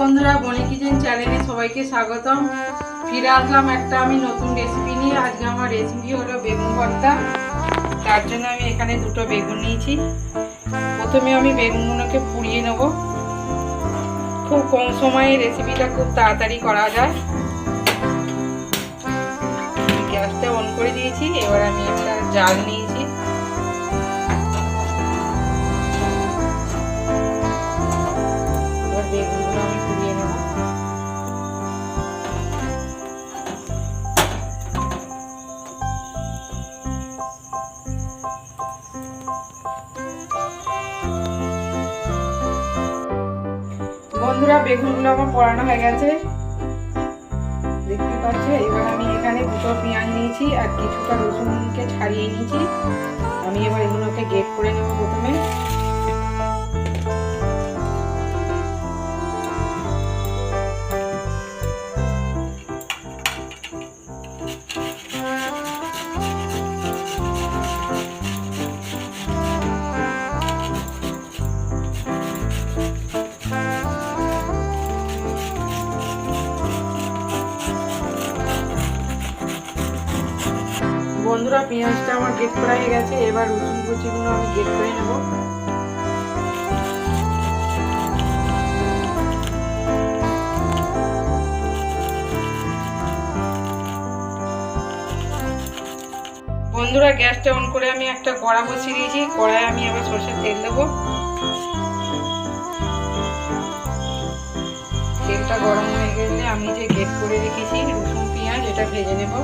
বন্ধুরা, বনি কিচেন চ্যানেলে সবাইকে স্বাগতম। ফিরে আসলাম একটা আমি নতুন রেসিপি নিয়ে। আজকে আমার রেসিপি হলো বেগুন ভর্তা। তার জন্য আমি এখানে দুটো বেগুন নিয়েছি। প্রথমে আমি বেগুনগুলোকে পুড়িয়ে নেব। খুব কম সময়ে রেসিপিটা খুব তাড়াতাড়ি করা যায়। গ্যাসটা অন করে দিয়েছি। এবার আমি একটা জাল নিয়েছি। বন্ধুরা, বেগুনগুলো আমার পড়ানো হয়ে গেছে। দেখতে পাচ্ছ? এবার আমি এখানে দুটো পেঁয়াজ নিয়েছি আর কিছুটা রসুনকে ছাড়িয়ে নিয়েছি। আমি এবার এগুলোকে গেট করে নেব প্রথমে। বন্ধুরা, পেঁয়াজটা আমার গেট করা হয়ে গেছে। এবার রসুন কুচিগুলো আমি গেট করে নেব। বন্ধুরা, গ্যাসটা অন করে আমি একটা কড়া বসিয়ে দিয়েছি। কড়ায় আমি আবার সরষের তেল দেবো। তেলটা গরম হয়ে গেলে আমি যে গেট করে রেখেছি, রসুন, পেঁয়াজ, এটা ভেজে নেব।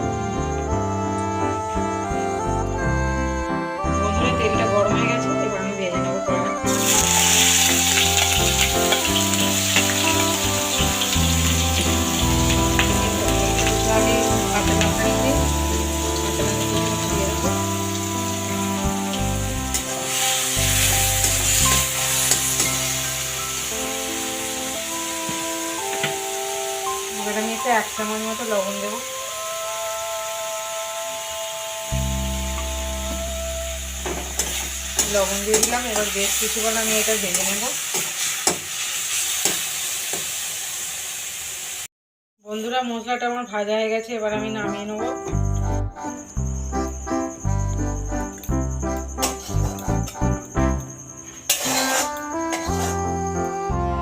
এক চামচ মতো লবণ দেবো। লবণ দিয়ে দিলাম, এবার বেশ কিছুক্ষণ আমি এটা ভেজে নেব। বন্ধুরা, মশলাটা আমার ভাজা হয়ে গেছে, এবার আমি নামিয়ে নেব।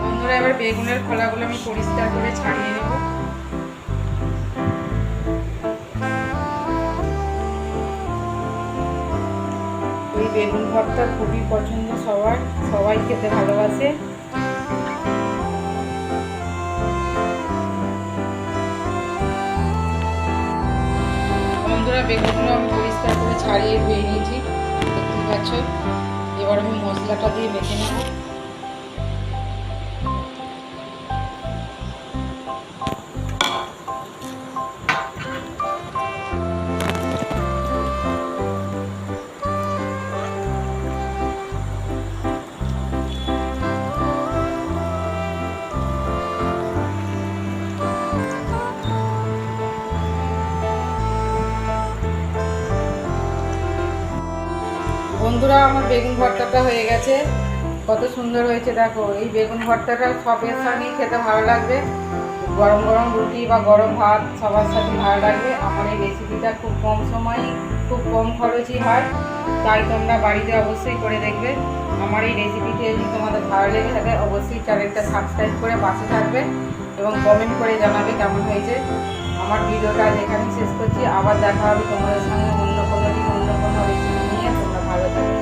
বন্ধুরা, এবার বেগুনের খোলাগুলো আমি পরিষ্কার করে ছাড়িয়ে নেব। এই বেগুন ভর্তা খুবই পছন্দ সবার। সবাই খেতে ভালোবাসে। বন্ধুরা, বেগুনগুলো আমি পরিষ্কার করে ছাড়িয়ে ধুয়ে নিয়েছি। দেখতে পাচ্ছ, এবার আমি মশলাটা দিয়ে মেখে নেব। বন্ধুরা, আমার বেগুন ভর্তাটা হয়ে গেছে। কত সুন্দর হয়েছে, দেখো। এই বেগুন ভর্তাটা সবের সঙ্গেই খেতে ভালো লাগবে। গরম গরম রুটি বা গরম ভাত সবার সাথে ভালো লাগবে। আমার এই রেসিপিটা খুব কম সময়, খুব কম খরচই হয়। তাই তোমরা বাড়িতে অবশ্যই করে দেখবে। আমার এই রেসিপিটি যদি তোমাদের ভালো লেগে থাকে, অবশ্যই চ্যানেলটা সাবস্ক্রাইব করে পাশে থাকবে এবং কমেন্ট করে জানাবে কেমন হয়েছে। আমার ভিডিওটা আজ এখানেই শেষ করছি। আবার দেখা হবে তোমাদের সঙ্গে i love it